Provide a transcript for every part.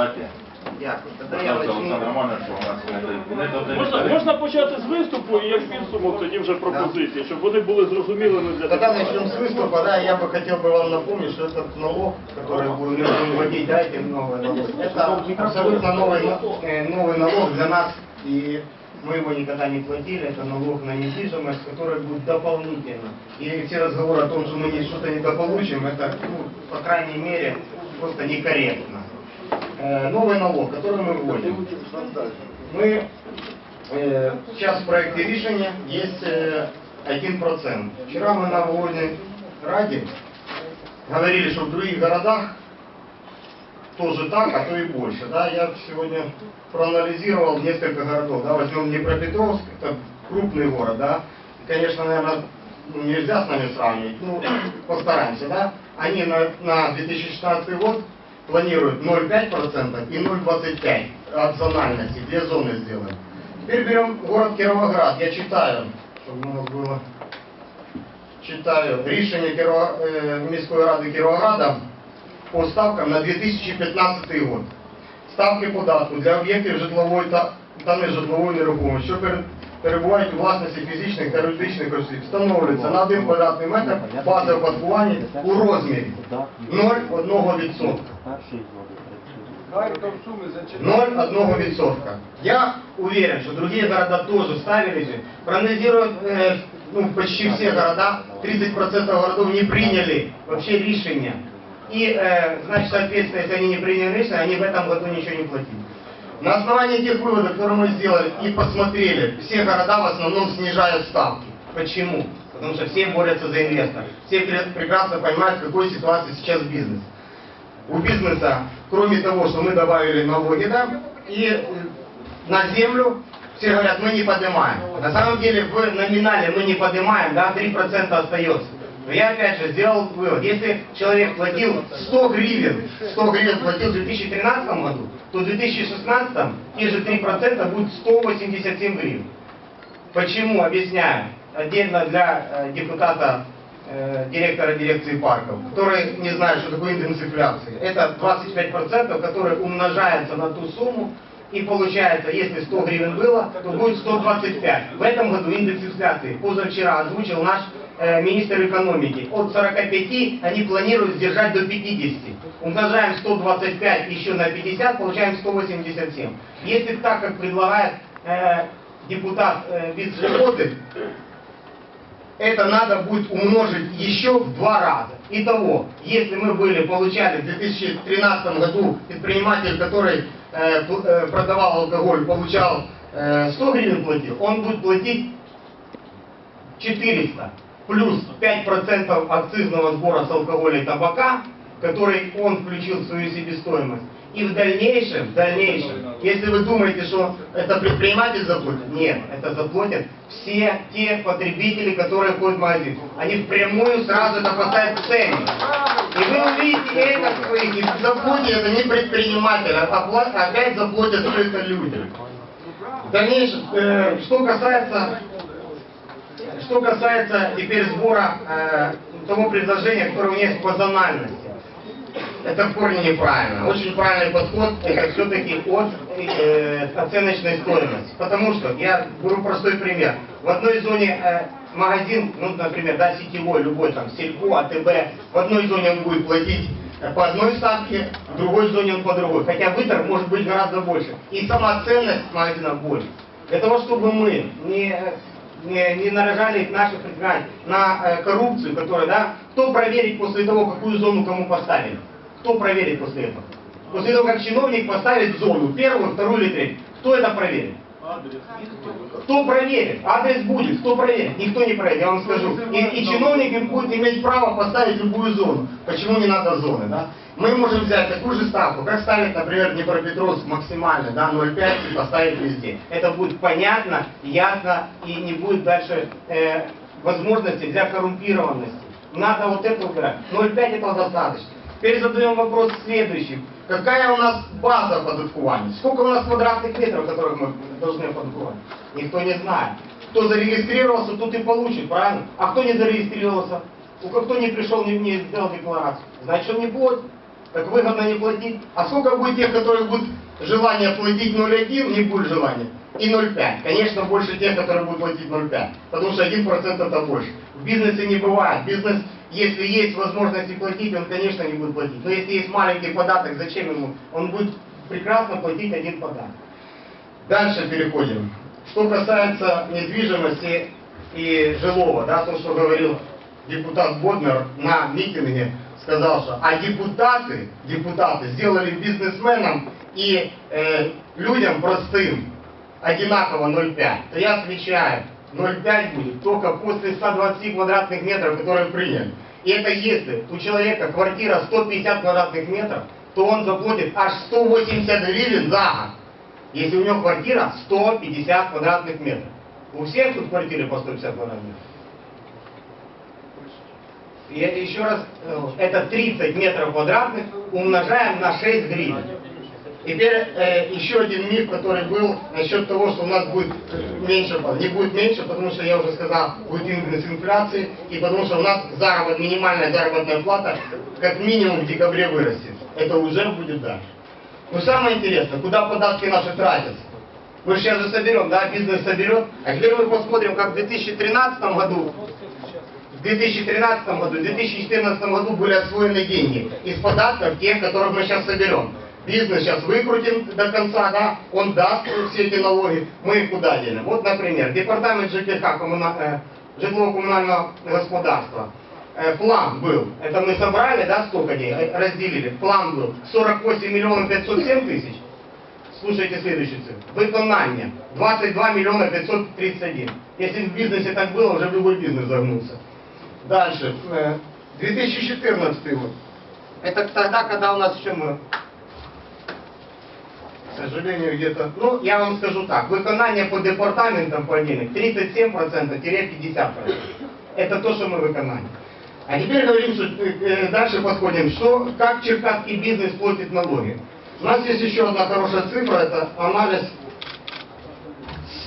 Давайте. Дякую. Тоді я Пожалуйста, почну. Олександр Романович, у нас не до- не до Можна, можна почати з виступу і як підсумок тоді вже пропозиції, щоб вони були зрозумілими для Когда депутатів. начнем с выступа, да, я бы хотел бы вам напомнить, что этот налог, который мы будем вводить, да, эти новые налоги, это абсолютно новый, на- э, новый налог для нас, и мы его никогда не платили, это налог на недвижимость, который будет дополнительно. И все разговоры о том, что мы не- что-то недополучим, это, ну, по крайней мере, просто некорректно. Э, Новый налог, который мы вводим. Мы э, сейчас в проекте решения есть э, 1%. Вчера мы на Вольной Раде говорили, что в других городах тоже так, а то и больше. Да? Я сегодня проанализировал несколько городов. Да? Возьмем Днепропетровск, это крупный город. Да? Конечно, наверное, нельзя с нами сравнивать. Ну, постараемся. Да? Они на, на 2016 год планируют 0,5% и 0,25% от зональности. Две зоны сделаем. Теперь берем город Кировоград. Я читаю, чтобы у нас было читаю рішення Кіро... е, міської ради Кіровограда по ставкам на 2015 год. Ставки податку для об'єктів житлової та, та нежитлової нерухомості, що пере- перебувають у власності фізичних та юридичних осіб, встановлюється на 1 квадратний метр бази оподаткування у розмірі 0,1%. 0,1%. Я уверен, что другие города тоже ставили же. Проанализируют, э, ну, почти все города, 30% городов не приняли вообще решения. И, э, значит, соответственно, если они не приняли решение, они в этом году ничего не платили. На основании тех выводов, которые мы сделали и посмотрели, все города в основном снижают ставки. Почему? Потому что все борются за инвестора. Все пре- прекрасно понимают, в какой ситуации сейчас бизнес у бизнеса, кроме того, что мы добавили налоги, да, и э, на землю все говорят, мы не поднимаем. На самом деле в номинале мы не поднимаем, да, 3% остается. Но я опять же сделал вывод, если человек платил 100 гривен, 100 гривен платил в 2013 году, то в 2016 те же 3% будет 187 гривен. Почему? Объясняю. Отдельно для э, депутата, э, директора дирекции парков, который не знает, что такое индекс инфляции. Это 25%, которые умножаются на ту сумму, и получается, если 100 гривен было, то будет 125. В этом году индекс инфляции позавчера озвучил наш э, министр экономики. От 45 они планируют сдержать до 50. Умножаем 125 еще на 50, получаем 187. Если так, как предлагает э, депутат э, Вицлеоты, это надо будет умножить еще в два раза. Итого, если мы были, получали в 2013 году предприниматель, который э, э, продавал алкоголь, получал э, 100 гривен платил, он будет платить 400 плюс 5% акцизного сбора с алкоголя и табака, который он включил в свою себестоимость. И в дальнейшем, в дальнейшем, если вы думаете, что это предприниматель заплатит, нет, это заплатят все те потребители, которые ходят в магазин. Они впрямую сразу это поставят в цене. И вы увидите это в своих, и заплатят это не предприниматель, а опять заплатят только люди. В дальнейшем, э, что касается что касается теперь сбора э, того предложения, которое у меня есть по зональности. Это в корне неправильно. Очень правильный подход, это все-таки от э, оценочной стоимости. Потому что, я беру простой пример. В одной зоне э, магазин, ну, например, да, сетевой, любой там, Сельпо, АТБ, в одной зоне он будет платить э, по одной ставке, в другой зоне он по другой. Хотя выторг может быть гораздо больше. И сама ценность магазина больше. Для того, чтобы мы не, не, не наражали наших предпринимателей на э, коррупцию, которая, да, кто проверит после того, какую зону кому поставили? Кто проверит после этого? После того, как чиновник поставит зону, первую, вторую или третью, кто это проверит? Кто проверит? Адрес будет, кто проверит? Никто не проверит, я вам скажу. И, и чиновник будет иметь право поставить любую зону. Почему не надо зоны, да? Мы можем взять такую же ставку, как ставить, например, Днепропетровск максимально, да, 0,5 и поставить везде. Это будет понятно, ясно и не будет дальше э, возможности для коррумпированности. Надо вот это убирать. 0,5 этого достаточно. Теперь задаем вопрос следующий. Какая у нас база оподаткування? Сколько у нас квадратных метров, которых мы должны оподаткувати? Никто не знает. Кто зарегистрировался, тот и получит, правильно? А кто не зарегистрировался? У кто не пришел, не, не сделал декларацию, значит он не платит. Так выгодно не платить. А сколько будет тех, которые будут желание платить 0,1, не будет желания, и 0,5. Конечно, больше тех, которые будут платить 0,5, потому что 1% это больше. В бизнесе не бывает. Бизнес, если есть возможность платить, он, конечно, не будет платить. Но если есть маленький податок, зачем ему? Он будет прекрасно платить один податок. Дальше переходим. Что касается недвижимости и жилого, да, то, что говорил депутат Боднер на митинге, сказал, что а депутаты, депутаты сделали бизнесменам и э, людям простым одинаково 0,5. То я отвечаю, 0,5 будет только после 120 квадратных метров, которые приняли. И это если у человека квартира 150 квадратных метров, то он заплатит аж 180 гривен за год. Если у него квартира 150 квадратных метров. У всех тут квартиры по 150 квадратных метров. И еще раз, э, это 30 метров квадратных умножаем на 6 гривен. Теперь э, еще один миф, который был насчет того, что у нас будет меньше, не будет меньше, потому что я уже сказал, будет индекс инфляции, и потому что у нас заработ, минимальная заработная плата как минимум в декабре вырастет. Это уже будет дальше. Но самое интересное, куда податки наши тратятся? Мы сейчас же соберем, да, бизнес соберет. А теперь мы посмотрим, как в 2013 году в 2013 году, в 2014 году были освоены деньги из податков тех, которых мы сейчас соберем. Бизнес сейчас выкрутим до конца, да, он даст все эти налоги, мы их куда делим. Вот, например, департамент ЖКХ, коммуна- э, житлово-коммунального господарства. Э, план был, это мы собрали, да, сколько денег, э, разделили, план был 48 миллионов 507 тысяч, Слушайте следующий цифр. Виконання 22 миллиона 531. Если в бизнесе так было, уже любой бизнес загнулся. Дальше. э, 2014 год. Это тогда, когда у нас еще мы, сожалению, где-то... Ну, я вам скажу так. Виконання по департаментам по отдельных 37%-50%. Это то, что мы виконали. А теперь говорим, что э, э, дальше подходим, что, как черкасский бизнес платит налоги. У нас есть еще одна хорошая цифра, это анализ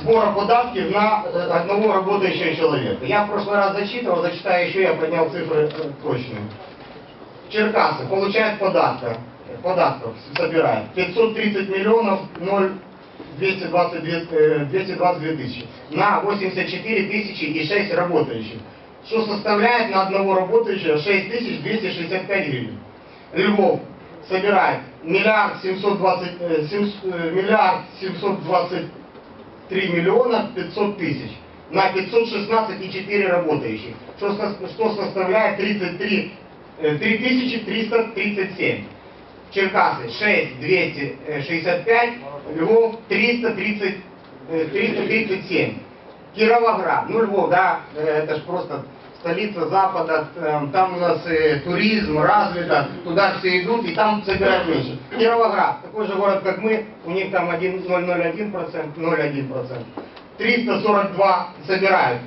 сбора податков на э, одного работающего человека. Я в прошлый раз зачитывал, зачитаю еще, я поднял цифры точные. Черкасы получают податка, податков собирает 530 миллионов 0 222, э, 222 тысячи на 84 тысячи и 6 работающих, что составляет на одного работающего 6265 гривен. Львов собирает миллиард 720, э, семь- э, миллиард 723 миллиона 500 тысяч на 516,4 работающих, что, что составляет 33, э, 3337. Черкасы 6265, Львов 330, э, 337. Кировоград, ну Львов, да, э, это же просто столица Запада, э, там у нас э, туризм развито, туда все идут и там собирают меньше. Кировоград, такой же город, как мы, у них там 1, 0,01%, 0,1%. 342 собирают.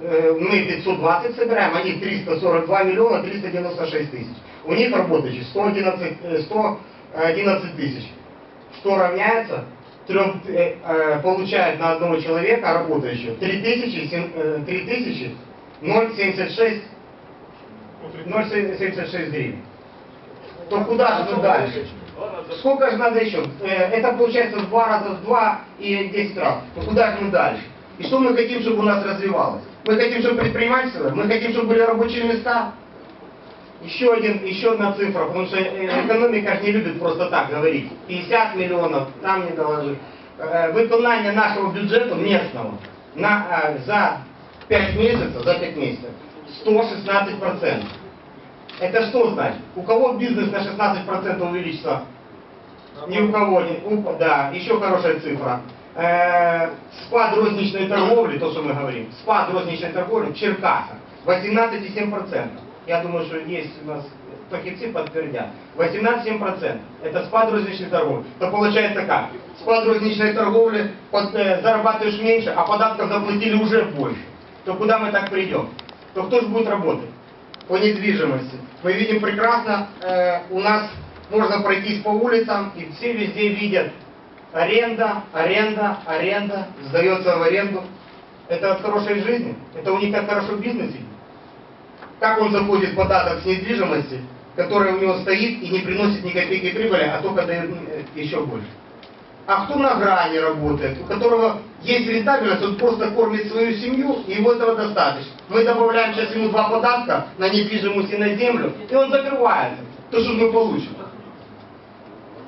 Э, Мы 520 собираем, они 342 миллиона 396 тысяч. У них работающих 111, э, 111 тысяч. Что равняется? Трем, э, э, получает на одного человека работающего 3000, сем- э, 3000 0,76 0,76 гривен. То куда же мы дальше? Сколько же надо еще? Это получается в два раза, в два и 10 раз. Ну куда же мы дальше? И что мы хотим, чтобы у нас развивалось? Мы хотим, чтобы предпринимательство, мы хотим, чтобы были рабочие места. Еще, один, еще одна цифра, потому что э, экономика не любит просто так говорить. 50 миллионов, там не доложить. Э, Виконання нашого бюджету местного на, э, за 5 месяцев, за 5 месяцев 116%. Это что значит? У кого бизнес на 16% увеличится? Ни у кого не. у- да, еще хорошая цифра. Спад розничной торговли, то, что мы говорим, спад розничной торговли в Черкасах 18,7%. Я думаю, что есть у нас фахивцы подтвердят. 18,7%. Это спад розничной торговли. То получается как? Спад розничной торговли, под- э, зарабатываешь меньше, а податков заплатили уже больше. То куда мы так придем? То кто же будет работать? по недвижимости. Мы видим прекрасно, э, у нас можно пройтись по улицам, и все везде видят аренда, аренда, аренда, сдается в аренду. Это от хорошей жизни, это у них так хорошо в бизнесе. Как он заходит податок с недвижимости, которая у него стоит и не приносит ни копейки прибыли, а только дает э, еще больше. А кто на грани работает, у которого есть рентабельность, он просто кормит свою семью, и ему этого достаточно. Мы добавляем сейчас ему два податка на недвижимость и на землю, и он закрывается. То, что мы получим.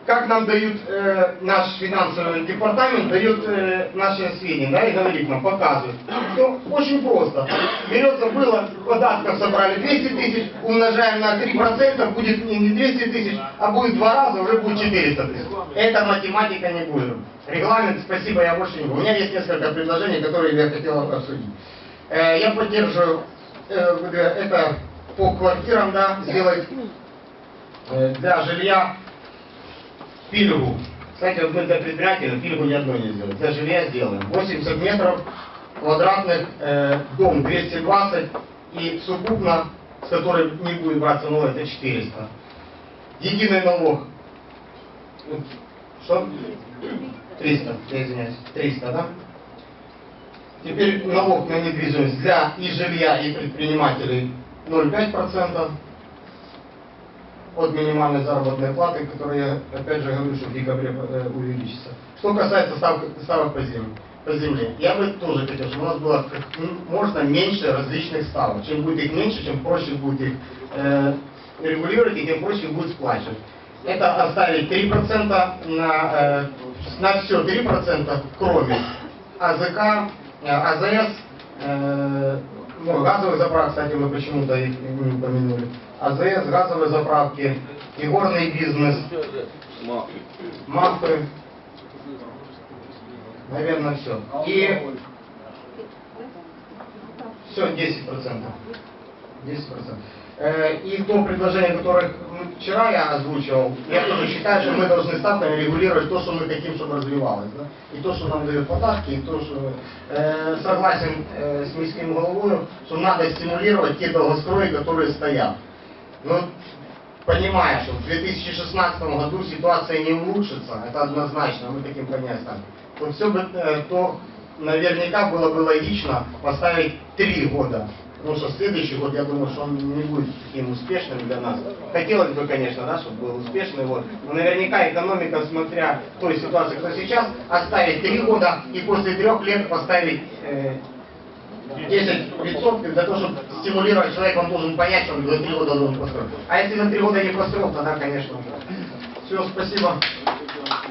Как нам дают э, наш финансовый департамент, дает э, наши сведения, да, и говорит нам, показывает. Все очень просто. Берется было, податков собрали 200 тысяч, умножаем на 3%, будет не не 200 тысяч, а будет два раза, уже будет 400 тысяч. Это математика не будет. Регламент, спасибо, я больше не буду. У меня есть несколько предложений, которые я хотел обсудить. Э, я поддерживаю э, это по квартирам, да, сделать э, для жилья Пильгу. Кстати, вот мы для предприятия пильгу ни одной не сделали. Для жилья сделаем. 80 метров квадратных, э, дом 220 и сукупно, с которой не будет браться нуль, это 400. Единый налог. Что? 300, я извиняюсь. 300, да? Теперь налог на недвижимость для и жилья, и предпринимателей 0,5% от минимальной заработной платы, которая, опять же говорю, что в декабре увеличится. Что касается ставок, ставок по земле, по земле, я бы тоже хотел, чтобы у нас было как можно меньше различных ставок. Чем будет их меньше, чем проще будет их э, регулировать, и тем проще будет сплачивать. Это оставить 3% на, э, на все 3%, кроме АЗК, э, АЗС, э, ну, газовых заправок, кстати, мы почему-то их не упомянули. АЗС, газовые заправки, игорный бизнес, мафы. Наверное, все. И все, 10%. 10%. Э, И то предложение, которое м, вчера я озвучивал, я тоже считаю, что мы должны ставками регулировать то, что мы хотим, чтобы развивалось. Да? И то, что нам дают податки, и то, что э, согласен э, с міським головою, что надо стимулировать те долгострои, которые стоят. Но понимая, что в 2016 году ситуация не улучшится, это однозначно, мы таким поднять ставки, то все бы, э, то наверняка было бы логично поставить три года. Потому что следующий год, я думаю, что он не будет таким успешным для нас. Хотелось бы, конечно, да, чтобы был успешный год. Но наверняка экономика, смотря той ситуации, что сейчас, оставить три года и после трех лет поставить э, 10% для того, чтобы стимулировать человека, он должен понять, что он за три года должен построить. А если за три года не построил, тогда, конечно, все, спасибо.